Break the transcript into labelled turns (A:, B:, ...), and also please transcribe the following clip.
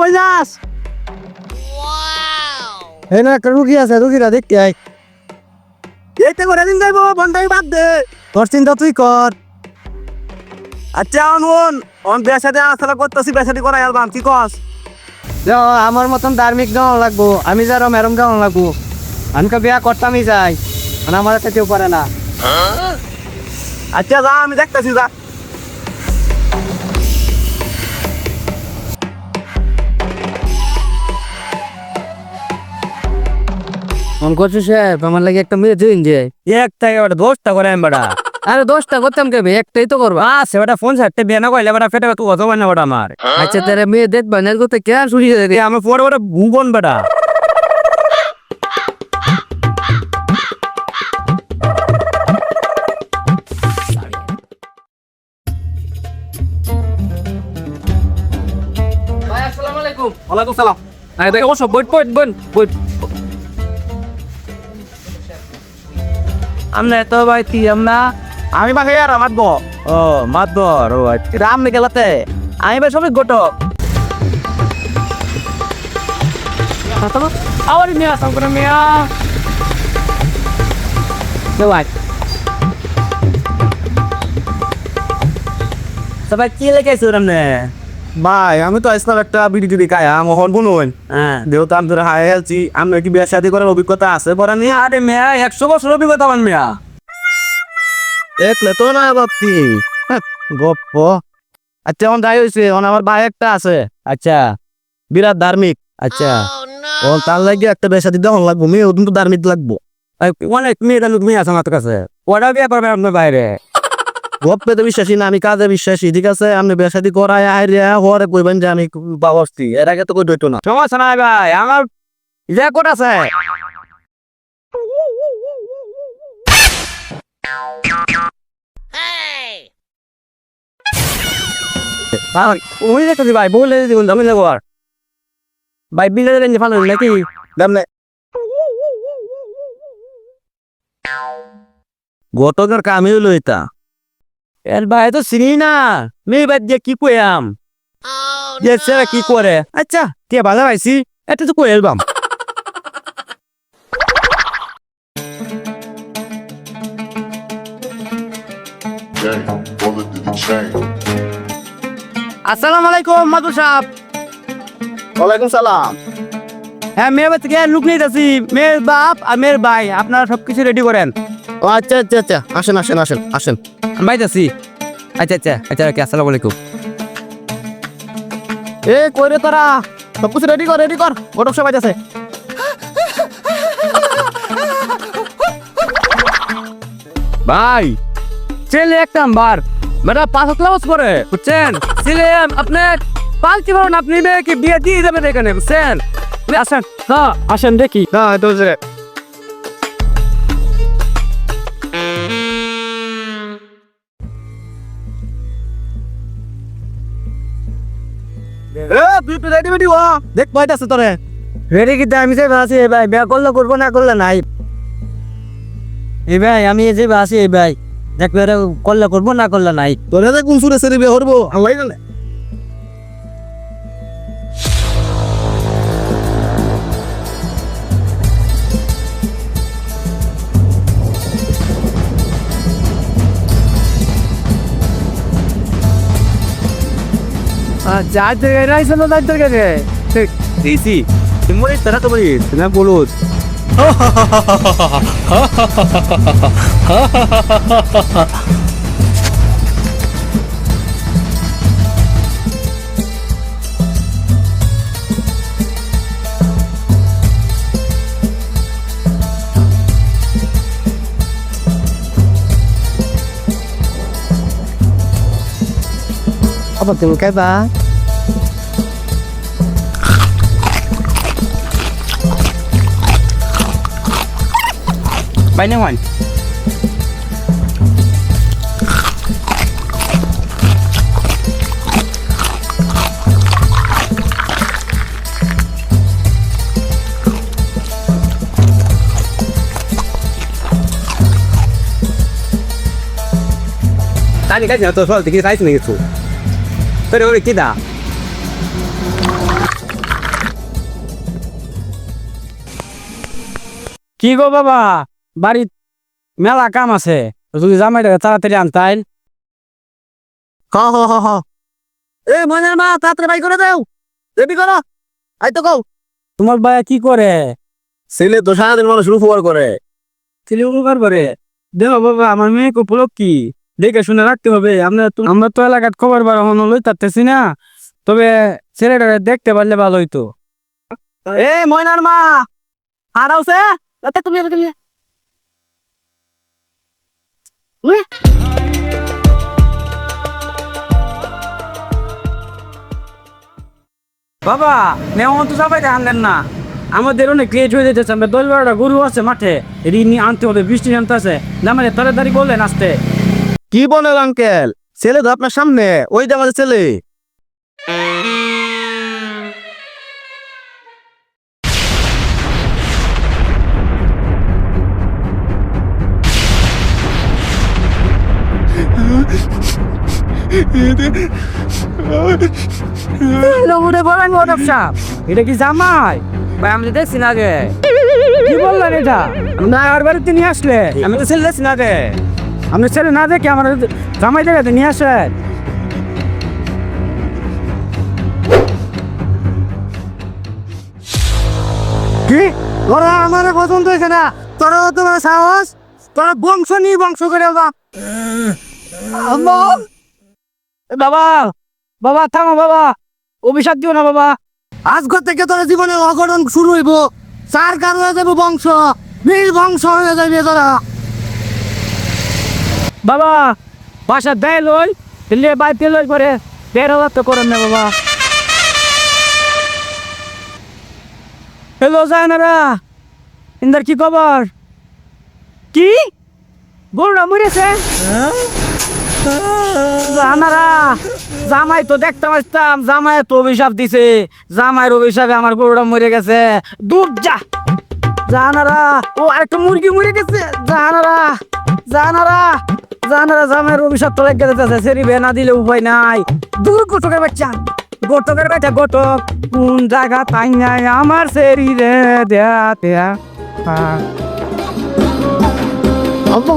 A: কই যাস?
B: এই না একটা রুগী আছে রুগীরা দেখতে আয়।
A: এইতে করে দিন যাইব বন্ধাই বাদ দে।
B: তোর চিন্তা তুই কর।
A: আচ্ছা অনুন অন বেসাতে আসলে করতেছি বেসাটি করাই আলবাম কি কস?
B: আমার মতন ধার্মিক গাওয়া লাগবো আমি যারা মেরম গাওয়া লাগবো। আমি তো বিয়া করতামই যাই মানে আমার সাথে কেউ পারে না।
A: আচ্ছা যা আমি দেখতেছি যা।
B: ফোন করছিস সাহেব? আমার লাগে একটা মেয়ে দিন যে
A: এক থেকে ওটা দোষটা করে আমি বেটা।
B: আরে দশটা করতাম কেবে? একটাই তো করবা।
A: আছে বেটা ফোন সারতে বিয়ে না কইলে বেটা ফেটে তুই অত না বেটা আমার।
B: আচ্ছা তারে মেয়ে দেখবা না করতে কে আর শুনি
A: আমি পরে বেটা ভুবন বেটা।
B: আসসালামু আলাইকুম।
A: ওয়ালাইকুম সালাম।
B: আরে দেখো সব বইট বইট বইট বইট। আমরা তো ভাই কি আমরা
A: আমি বাকি আর মাতব ও মাতব ও আচ্ছা।
B: রাম গেলাতে। আমি ভাই সবই গোটক
A: আবার নিয়ে আসাম করে মিয়া।
B: সবাই কি লেগেছে রামনে
A: ভাই আমি তো আজকাল একটা বিড়ি টিড়ি খায়া মোহন বুনুন
B: হ্যাঁ।
A: যেহেতু আমি ধরে হাই হেলছি আমি কি বিয়ে শাদি করার অভিজ্ঞতা আছে? পরে নিয়ে
B: আরে মেয়া একশো বছর অভিজ্ঞতা মান মেয়া।
A: দেখলে তো না বাপি গপ্প। আচ্ছা এখন যাই হয়েছে এখন আমার ভাই একটা আছে।
B: আচ্ছা
A: বিরাট ধার্মিক।
B: আচ্ছা
A: ও তার লাগে একটা বেশা দিতে হন লাগবো মেয়ে ওদিন তো ধার্মিক লাগবো।
B: অনেক লোক মেয়ে আছে আমার কাছে। ওটা বিয়ে করবে আপনার বাইরে।
A: গপ্পে তো বিশ্বাসী না আমি কাজে বিশ্বাসী ঠিক আছে? আপনি বেশাদি করায় আইরিয়া হরে কইবেন যে আমি বাবস্তি এর আগে তো কই দইতো না।
B: সমস্যা নাই ভাই আমার রেকর্ড আছে? ভাই, ওই দেখতেছি ভাই বলে দিবেন আমি যাব আর। ভাই বিলে দেবেন যে নাকি
A: এটা
B: এর ভাই তো চিনি না মেয়ে বাদ দিয়ে কি কইয়াম যে ছেলে কি করে আচ্ছা কে ভালো পাইছি এটা তো কই এলবাম. আসসালামু আলাইকুম মাদু সাহেব
A: ওয়ালাইকুম সালাম।
B: হ্যাঁ মেয়ের বাড়ি থেকে লুক নিতেছি মেয়ের বাপ আর মেয়ের ভাই আপনারা সবকিছু রেডি করেন।
A: ও আচ্ছা আচ্ছা আচ্ছা। আসেন আসেন আসেন আসেন।
B: বাইতেছি। আচ্ছা আচ্ছা আচ্ছা ওকে আসসালামু আলাইকুম।
A: এ কই রে তোরা? সব কিছু রেডি কর রেডি কর। সবাই আছে
B: ভাই ছেলে একটা বার বেটা পাঁচ ক্লাস করে বুঝছেন? ছেলে আপনি পালতে পারেন আপনি মেয়েকে বিয়ে দিয়ে দেবেন এখানে বুঝছেন? আসেন হ্যাঁ আসেন দেখি।
A: না তো এ তুই তো রেডি বেডি হ। দেখ পাইতাছে তোরে।
B: রেডি আমি যে আছি এই ভাই। বিয়ে করলে করব না করলে নাই। ভাই আমি যে আছি এই ভাই। এরা করলে করব না করলে নাই।
A: তোরে কোন সুরে সেরে বিয়ে করব আল্লাহ জানে
B: যার থেকে রাইছে না তার থেকে
A: দিছি তুমি মরিস তারা তো মরিস না বলুস
B: 我把它解开吧。掰捏完。那你刚才做错了，这个事情没做。Pero kita. কি গো বাবা? বাড়ি মেলা কাম আছে। যদি জামাইটা তাড়াতাড়ি আনতাইল
A: হ হ হ হ। এ মনের মা তাড়াতাড়ি বাই করে দেও। দেবি করো। আইতো কও।
B: তোমার বায়া কি করে?
A: ছেলে তো সারাদিন মানুষ রুফুয়ার করে।
B: ছেলে উপকার করে? দেও বাবা আমার মেয়ে কো কি দেখে শুনে রাখতে হবে। আমরা তো এলাকার খবর বার হনো লই তারতেছি না। তবে ছেলেটাকে দেখতে পারলে ভালো হইতো।
A: এ, ময়নার মা! হারাওছে তাতে তুমি তুমি
B: বাবা, নেওয়া তো সবাই আনলেন না। আমাদের অনেক লেট হয়ে যেতেছে আমরা দশ বারোটা গরু আছে মাঠে। ঋণ আনতে হবে, বৃষ্টি নামতে আছে জামাই তাড়াতাড়ি বললেন আসতে।
A: কি বলেন, আঙ্কেল? ছেলে তো আপনার সামনে। ওই যে আমাদের ছেলে।
B: এটা কি জামাই? ভাই, আমি দেখছি না আগে। কি বললেন এটা? না, আর বাড়িতে নিয়ে আসলে? আমি তো ছেলে দেখছি না আপনি ছেলে না দেখে আমার জামাই দেখাতে নিয়ে আসেন।
A: কি? তোরা আমার পছন্দ হয়েছে না? তোরা তোমার সাহস? তোরা বংশ নিয়ে বংশ করে
B: বাবা! বাবা, থামো বাবা! অভিশাপ দিও না বাবা!
A: আজকে থেকে তোর জীবনে অঘটন শুরু হইব। চার কার হয়ে যাবে বংশ। বীর বংশ হয়ে যাবে তোরা।
B: বাবা, বাসা দেয় লই দিল্লি বাইতে লই পরে বের হওয়ার তো করেন না বাবা। হ্যালো জানারা ইন্দার কি খবর? কি? গরুরা মরেছে? জানারা জামাই তো দেখতে পাচ্তাম জামাই তো অভিশাপ দিছে। জামাইয়ের অভিশাপে আমার গরুটা মরে গেছে। দূর যা। জানারা ও আরেকটা মুরগি মরে গেছে। জানারা জানারা জানারা জামের অভিশাপ তো লেগে যেতেছে, সেরি বেনা দিলে উপায় নাই। দূর গোটকের বাচ্চা গোটকের বাচ্চা গোটক কোন জায়গা তাই নাই আমার সেরি রে দেয়া দেয়া
A: আব্বা আব্বা